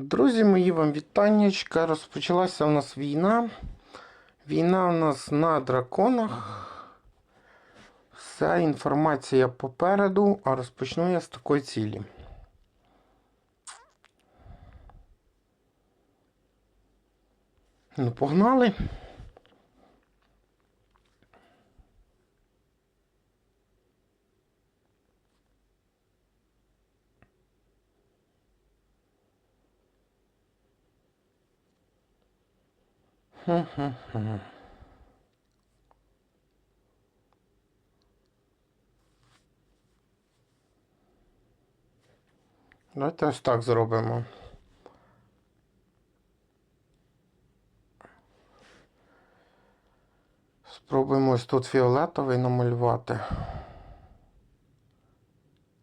Друзі мої, вам вітаннячка. Розпочалася у нас війна. Війна у нас на драконах. Вся інформація попереду, а розпочну я з такої цілі. Ну, погнали. Давайте ось так зробимо. Спробуємо ось тут фіолетовий намалювати.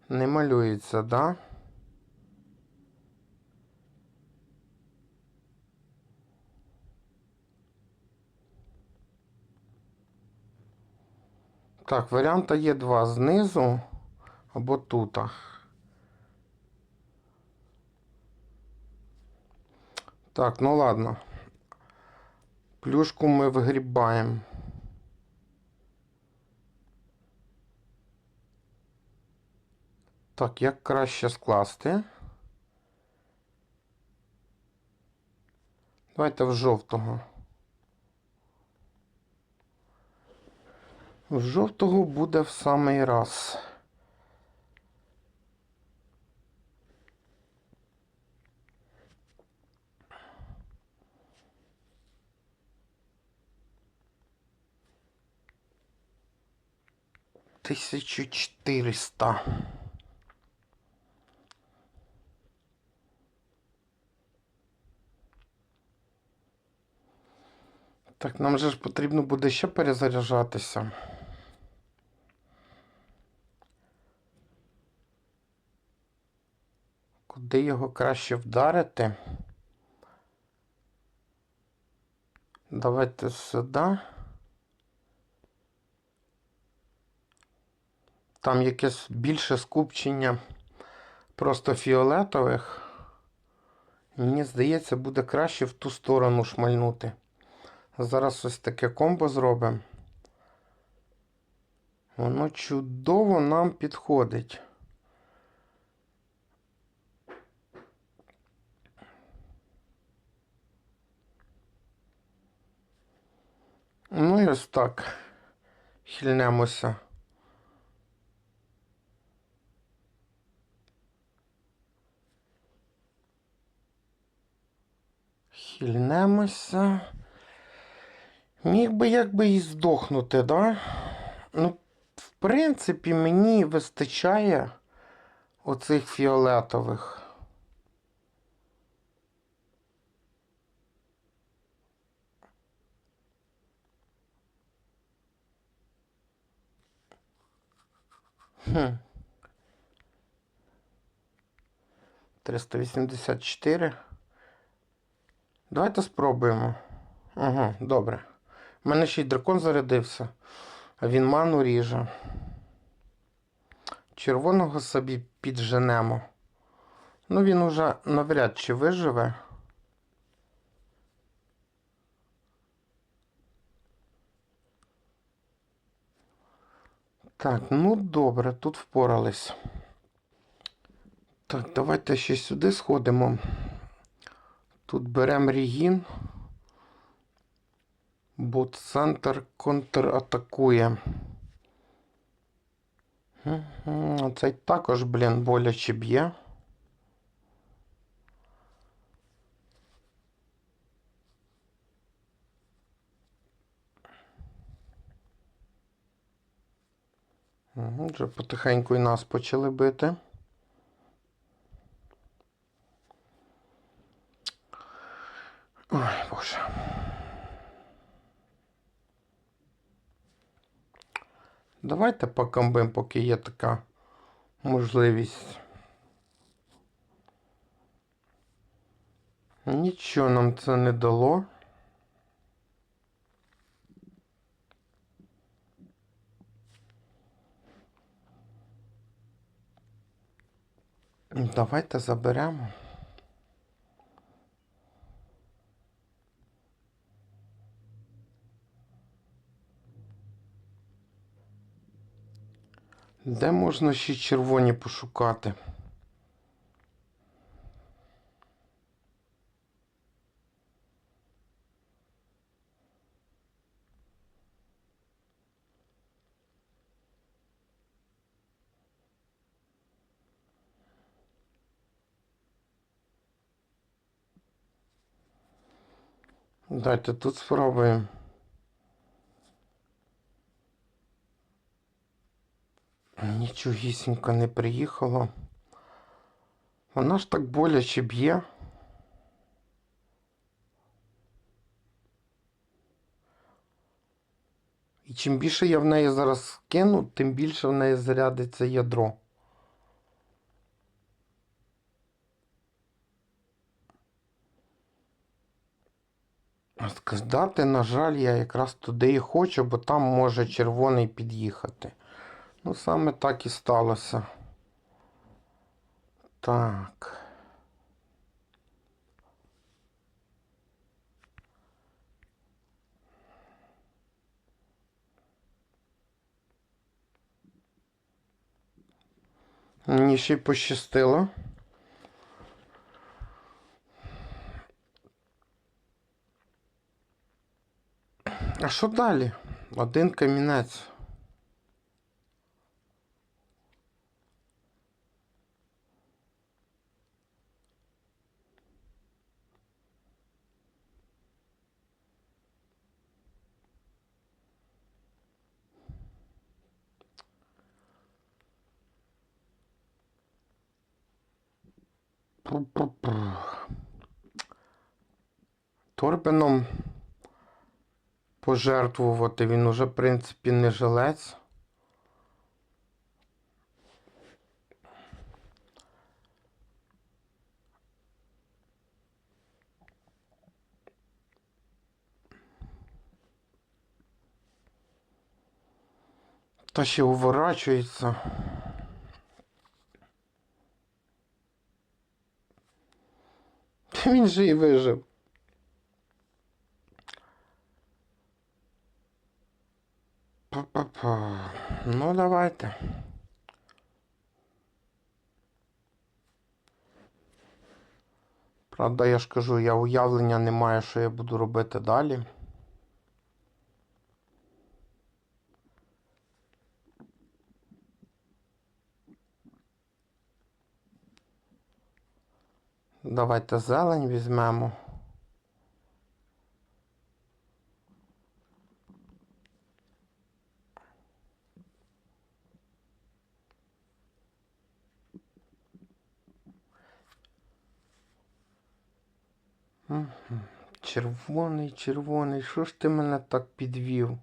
Не малюється, да? Так, варіанта є два знизу або тут. Так, ну ладно. Плюшку ми вигрібаємо. Так, як краще скласти? Давайте в жовтого. В жовтого буде в самий раз. Тисячу чотириста. Так, нам же ж потрібно буде ще перезаряджатися. Куди його краще вдарити? Давайте сюди. Там якесь більше скупчення просто фіолетових. Мені здається, буде краще в ту сторону шмальнути. Зараз ось таке комбо зробимо. Воно чудово нам підходить. Ну і ось так. Хильнемося. Хильнемося. Міг би якби і здохнути, да? Ну, в принципі, мені вистачає оцих фіолетових. Хм. 384. Давайте спробуємо. Ага, добре. У мене ще й дракон зарядився, а він ману ріже. Червоного собі підженемо. Ну, він уже навряд чи виживе. Так, ну добре, тут впорались. Так, давайте ще сюди сходимо. Тут беремо регін. Бо центр контратакує. Цей також, блін, боляче б'є. Вже потихеньку і нас почали бити. Ой, боже. Давайте покомбим, поки є така можливість. Нічого нам це не дало. Давайте заберемо. Де можна ще червоні пошукати? Дайте тут спробуємо. Нічогісінько не приїхало. Вона ж так боляче б'є. І чим більше я в неї зараз кину, тим більше в неї зарядиться ядро. Сказати, на жаль, я якраз туди і хочу, бо там може червоний під'їхати. Ну, саме так і сталося. Так. Мені ще й пощастило. А що далі? Один камінець. Пу-пу-пу. Пожертвувати. Він уже, в принципі, не жилець. Та ще уворачується. Він же і вижив. Па-па-па. Ну, давайте. Правда, я ж кажу, я уявлення не маю, що я буду робити далі. Давайте зелень візьмемо. Мгм. Червоний, червоний, що ж ти мене так підвів?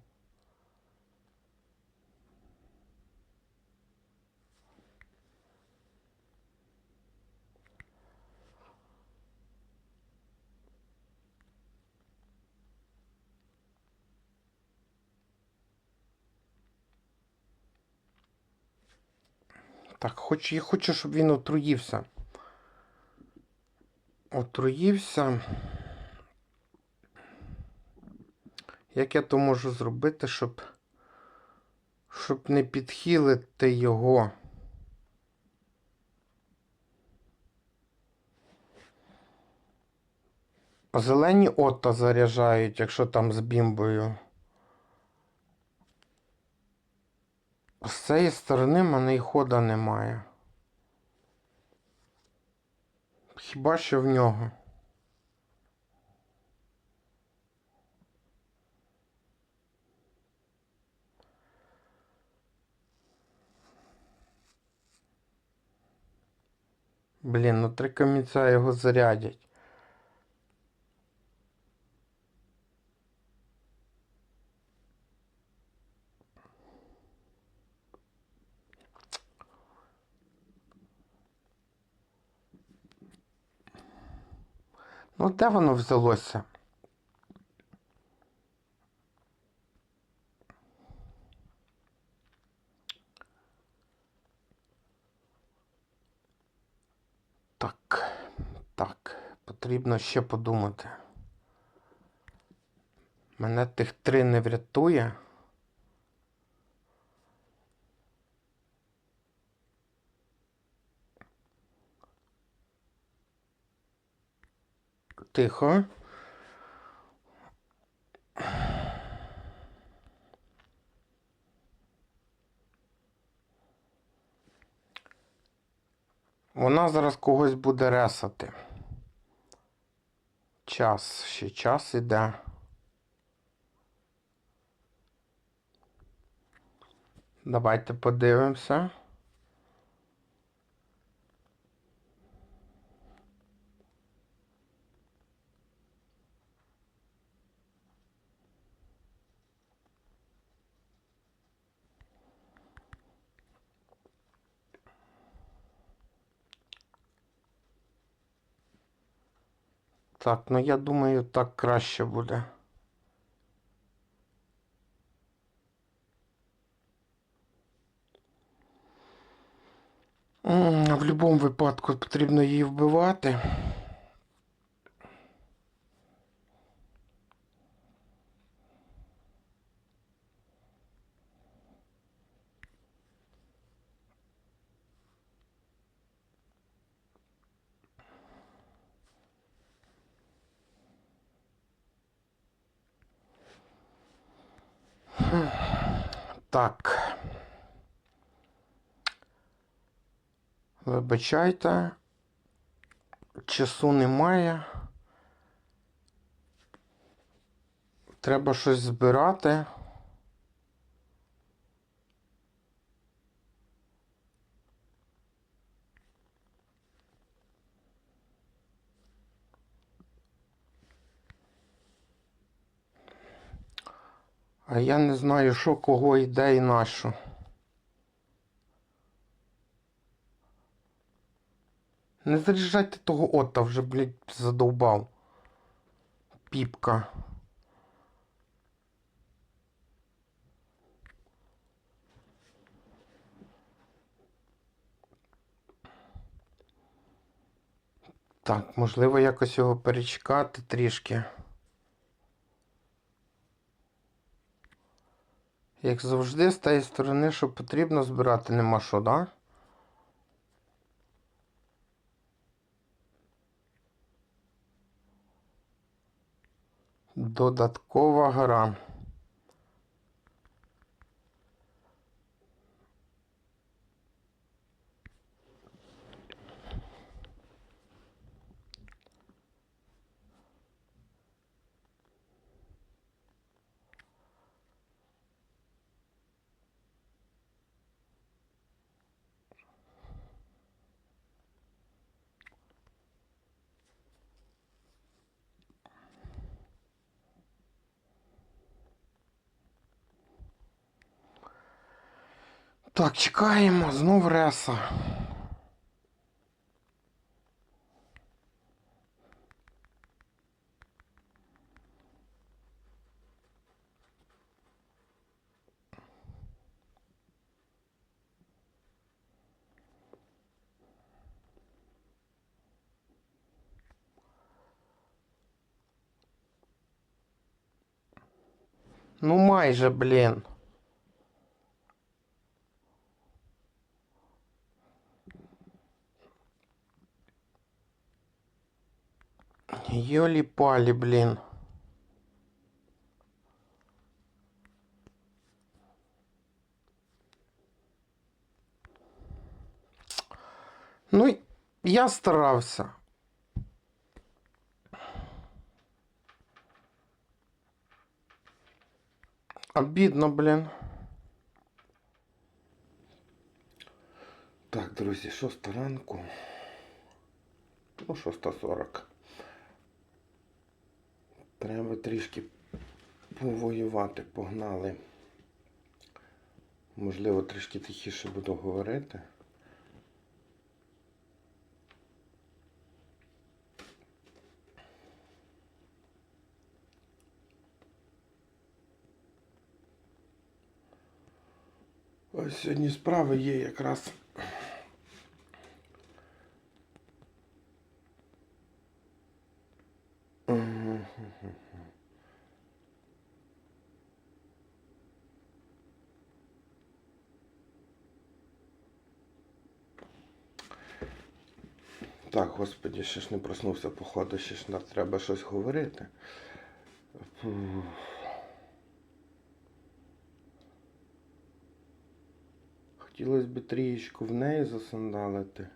Так, хоч, я хочу, щоб він отруївся. Отруївся. Як я то можу зробити, щоб, щоб не підхилити його? Зелені ота заряджають, якщо там з бімбою. З цієї сторони в мене і хода немає. Хіба що в нього? Блін, ну три камінця його зарядять. Ну, де воно взялося? Так, так, потрібно ще подумати. Мене тих три не врятує. Тихо. Вона зараз когось буде ресати. Час, ще час іде. Давайте подивимося. Так, ну я думаю, так краще буде. В будь-якому випадку потрібно її вбивати. Так. Вибачайте. Часу немає. Треба щось збирати. А я не знаю, що кого йде і на що. Не заряджайте того ота, вже, блядь, задовбав. Піпка. Так, можливо, якось його перечекати трішки. Як завжди, з тієї сторони, що потрібно збирати, нема що, да? Додаткова гра. Так, чекаємо, знов реса. Ну майже, блін. Йолі-палі, блін. Ну, я старався. Обідно, блін. Так, друзі, шоста ранку. Ну, шоста сорок. Треба трішки повоювати, погнали. Можливо, трішки тихіше буду говорити. Ось сьогодні справи є якраз. Мгм. Так, господі, ще ж не проснувся, походу, ще ж нам треба щось говорити. Хотілося б трієчку в неї засандалити.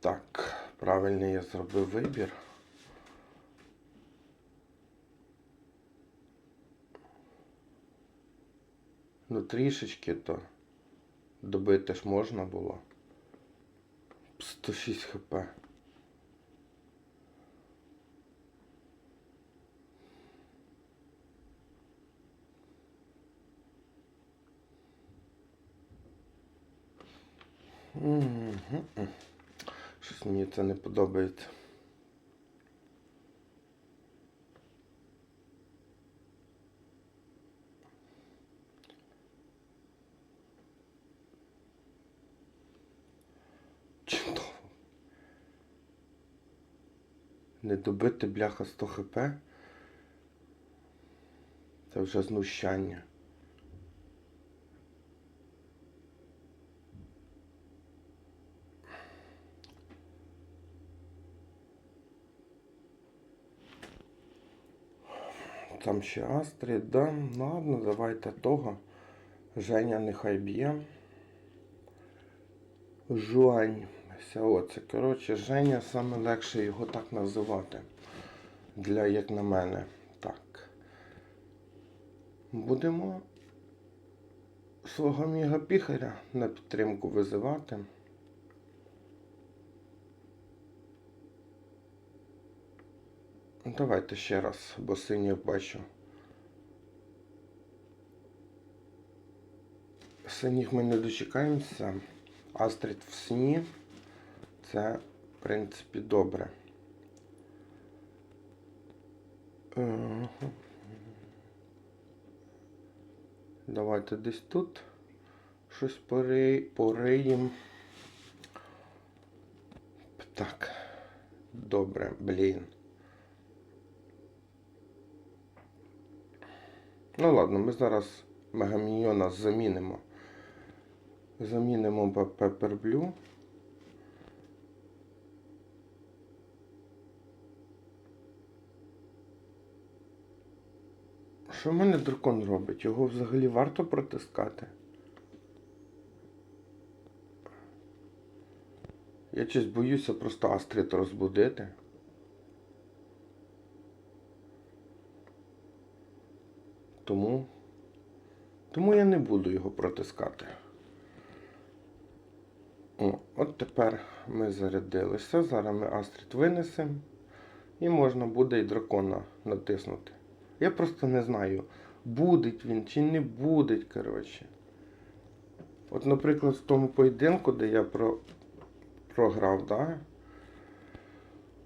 Так, правильний я зробив вибір. Ну, трішечки то добити ж можна було. 106 хп. Щось мені це не подобається. Чудово. Не добити бляха 100 хп. Це вже знущання. Там ще Астрид, да? Ладно, давайте того. Женя нехай б'є. Жуань. Сяо. Це, коротше, Женя саме легше його так називати. Для, як на мене. Так. Будемо свого мігапіхаря на підтримку визивати. Давайте ще раз, бо синіх бачу. Синіх ми не дочекаємося. Астрид в сні. Це, в принципі, добре. Давайте десь тут щось пори... пориємо. Так. Добре, блін. Ну ладно, ми зараз Мегаміньйона замінимо. Замінимо Пепперблю. Що в мене дракон робить? Його взагалі варто протискати? Я щось боюся просто Астрид розбудити. Тому. Тому я не буду його протискати. О, от тепер ми зарядилися. Зараз ми Астрид винесемо. І можна буде і дракона натиснути. Я просто не знаю, буде він чи не буде, коротше. От, наприклад, в тому поєдинку, де я про... програв, да?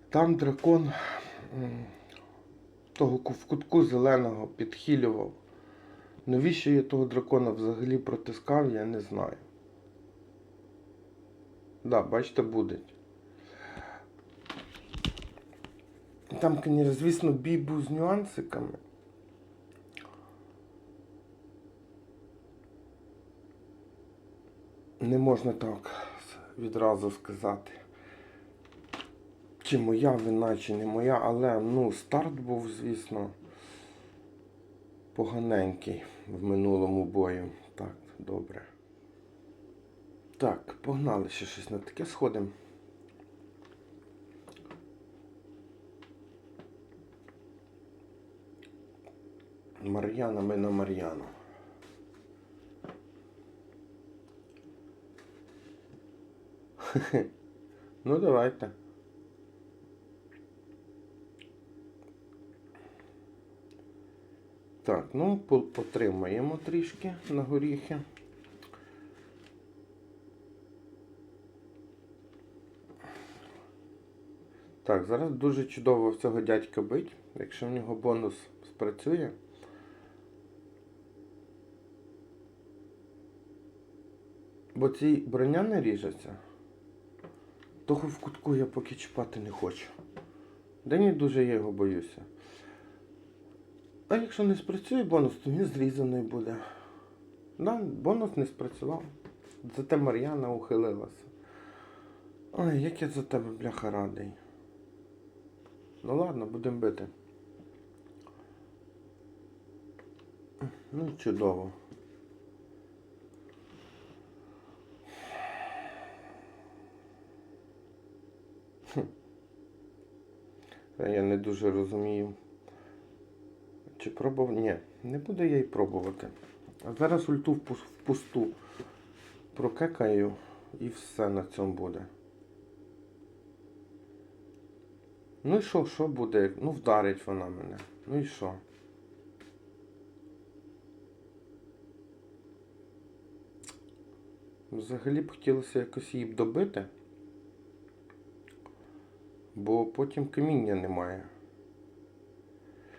там дракон того в кутку зеленого підхилював. Навіщо я того дракона взагалі протискав, я не знаю. Да, бачите, буде. Там, звісно, бій був з нюансиками. Не можна так відразу сказати. Чи моя вина, чи не моя, але ну, старт був, звісно, поганенький в минулому бою. Так, добре. Так, погнали ще щось на таке сходимо. Мар'яна, ми на Мар'яну. Ну, давайте. Так, ну, по- потримаємо трішки на горіхи. Так, зараз дуже чудово в цього дядька бить, якщо в нього бонус спрацює. Бо ці броня не ріжеться. Того в кутку я поки чіпати не хочу. Да ні, дуже я його боюся. А якщо не спрацює бонус, то він зрізаний буде. Да, бонус не спрацював. Зате Мар'яна ухилилася. Ой, як я за тебе, бляха, радий. Ну ладно, будемо бити. Ну, чудово. Я не дуже розумію. Чи пробував? Ні, не буду я й пробувати. А зараз ульту в пусту прокекаю і все на цьому буде. Ну і що, що буде? Ну вдарить вона мене. Ну і що? Взагалі б хотілося якось її б добити, бо потім каміння немає,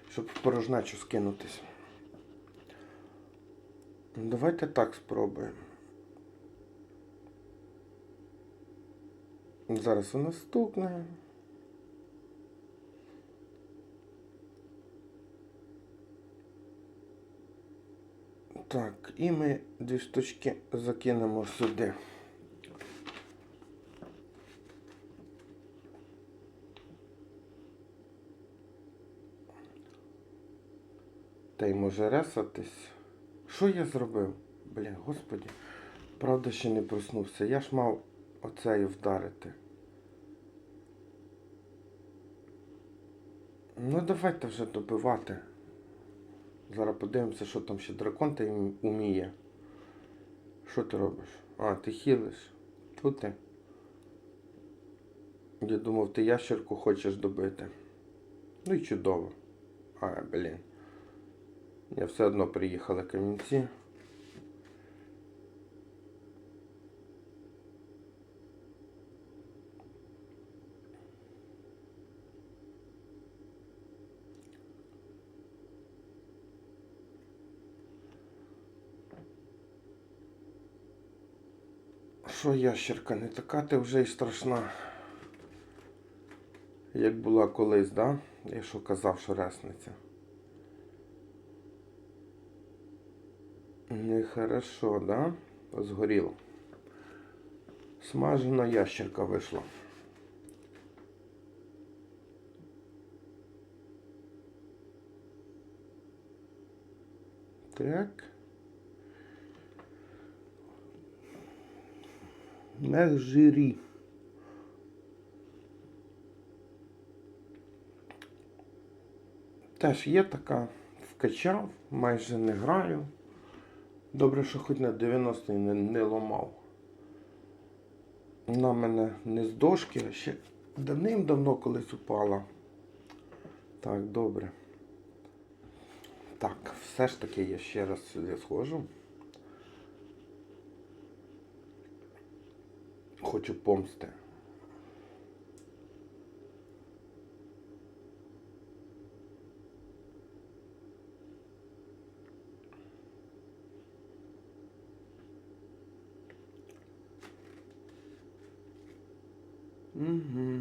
щоб в порожнечу скинутись. Ну, Давайте так спробуємо. Зараз вона стукне. Так, і ми дві штучки закинемо сюди. Та й може ресатись. Що я зробив? Бля, господі. Правда, ще не проснувся. Я ж мав оцею вдарити. Ну давайте вже добивати. Зараз подивимося, що там ще дракон та уміє. Що ти робиш? А, ти хілиш. Тут ти. Я думав, ти ящерку хочеш добити. Ну і чудово. А, блін. Я все одно приїхали камінці. Що ящерка, не така ти вже й страшна, як була колись, да? Я що казав, що ресниця. Нехорошо, да? Згоріло. Смажена ящерка вийшла. Так. Не жирі. Теж є така, вкачав, майже не граю. Добре, що хоч на 90 не, не ломав. Вона мене не з дошки, а ще давним-давно колись упала. Так, добре. Так, все ж таки я ще раз сюди схожу. Хочу помсти. Угу.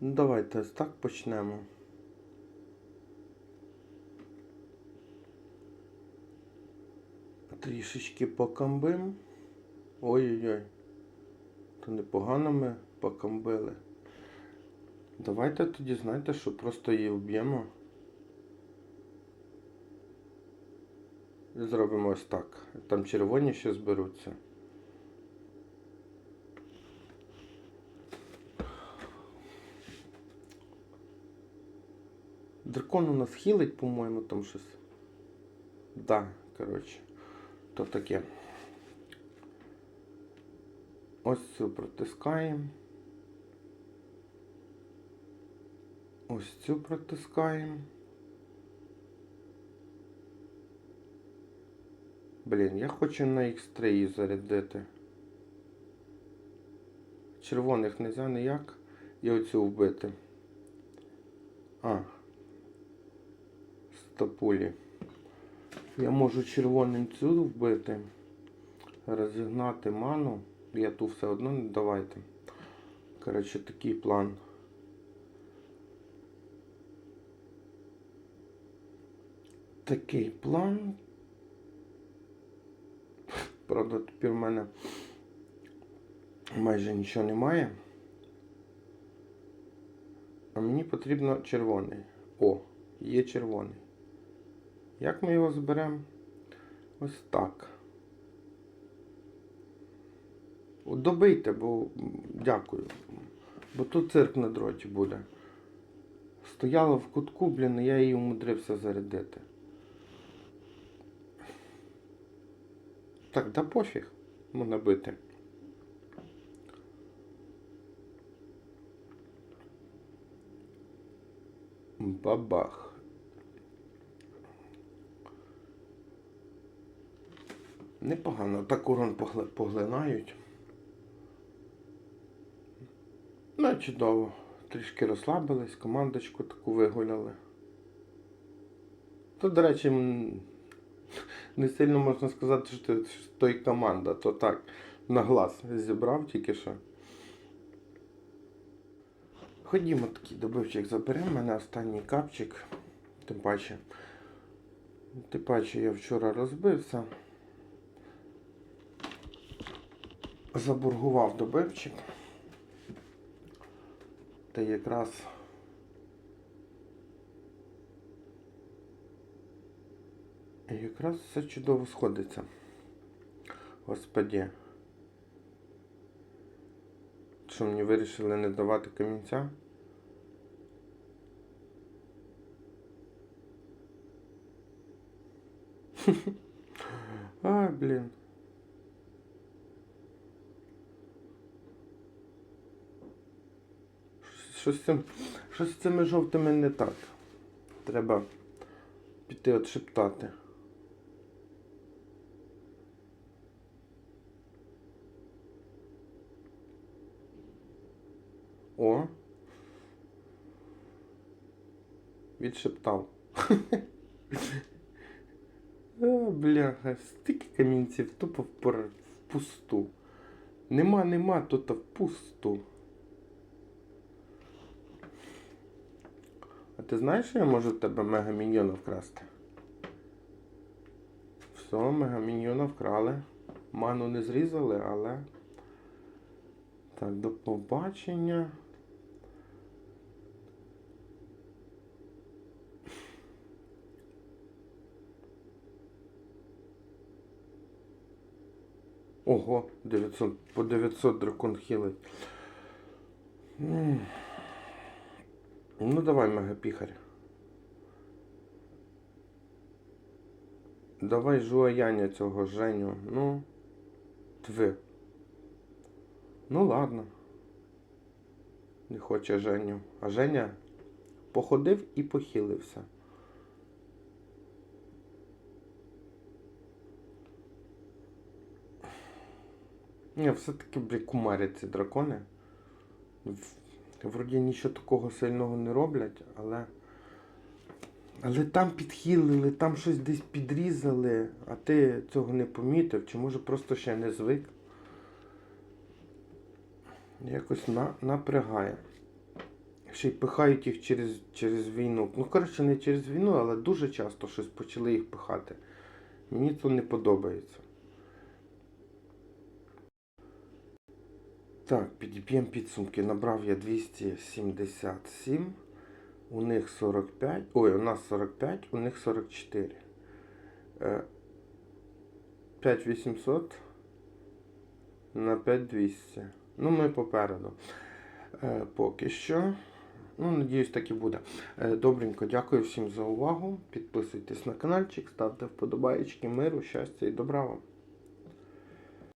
Ну, давайте так почнемо. Трішечки покамбим. Ой-ой-ой. То непогано ми покамбили. Давайте тоді, знаєте, що просто її вб'ємо. Зробимо ось так. Там червоні ще зберуться. Дракон у нас хілить, по-моєму, там щось. Да, коротше. То таке. Ось цю протискаємо. Ось цю протискаємо. Блін, я хочу на X3 її зарядити. Червоних не можна ніяк. І оцю вбити. А. Стопулі. Я можу червоним цю вбити, розігнати ману. Я ту все одно не давайте. Коротше, такий план. Такий план. Правда, тепер в мене майже нічого немає. А мені потрібно червоний. О, є червоний. Як ми його зберемо? Ось так. Добийте, бо дякую. Бо тут цирк на дроті буде. Стояла в кутку, блін, і я її умудрився зарядити. Так, да пофіг. Можна бити. Бабах. Непогано. Так урон поглинають. Ну, чудово. Трішки розслабились, командочку таку вигуляли. То, до речі, не сильно можна сказати, що це- що то команда, то так, на глаз зібрав тільки що. Ходімо такий добивчик заберемо, У мене останній капчик. Тим паче. Тим паче я вчора розбився. Забургував добивчик. Та якраз якраз все чудово сходиться. Господі. Що мені вирішили не давати камінця? А, блін. Щось з цим, щось з цими жовтими не так. Треба піти от шептати. О. Відшептав. А, бляха, стільки камінців тупо в пор- пусту. Нема, нема, тут впусту. А ти знаєш, що я можу в тебе мегаміньйона вкрасти? Все, мегаміньйона вкрали. Ману не зрізали, але. Так, до побачення. Ого, 900, по 900 дракон хілить. Ну давай, мегапіхарь. Давай жуаяня цього Женю. Ну. Тви. Ну ладно. Не хоче Женю. А Женя походив і похилився. Ні, все-таки, бля, кумарять ці дракони. Вроді нічого такого сильного не роблять, але. Але там підхилили, там щось десь підрізали, а ти цього не помітив, чи може просто ще не звик. Якось на, напрягає. Ще й пихають їх через, через війну. Ну, коротше, не через війну, але дуже часто щось почали їх пихати. Мені це не подобається. Так, підіб'ємо підсумки. Набрав я 277. У них 45. Ой, у нас 45, у них 44. Е, 5800 на 5200. Ну, ми попереду. Е, Поки що. Ну, надіюсь, так і буде. Е, Добренько, дякую всім за увагу. Підписуйтесь на каналчик, ставте вподобаєчки, миру, щастя і добра вам.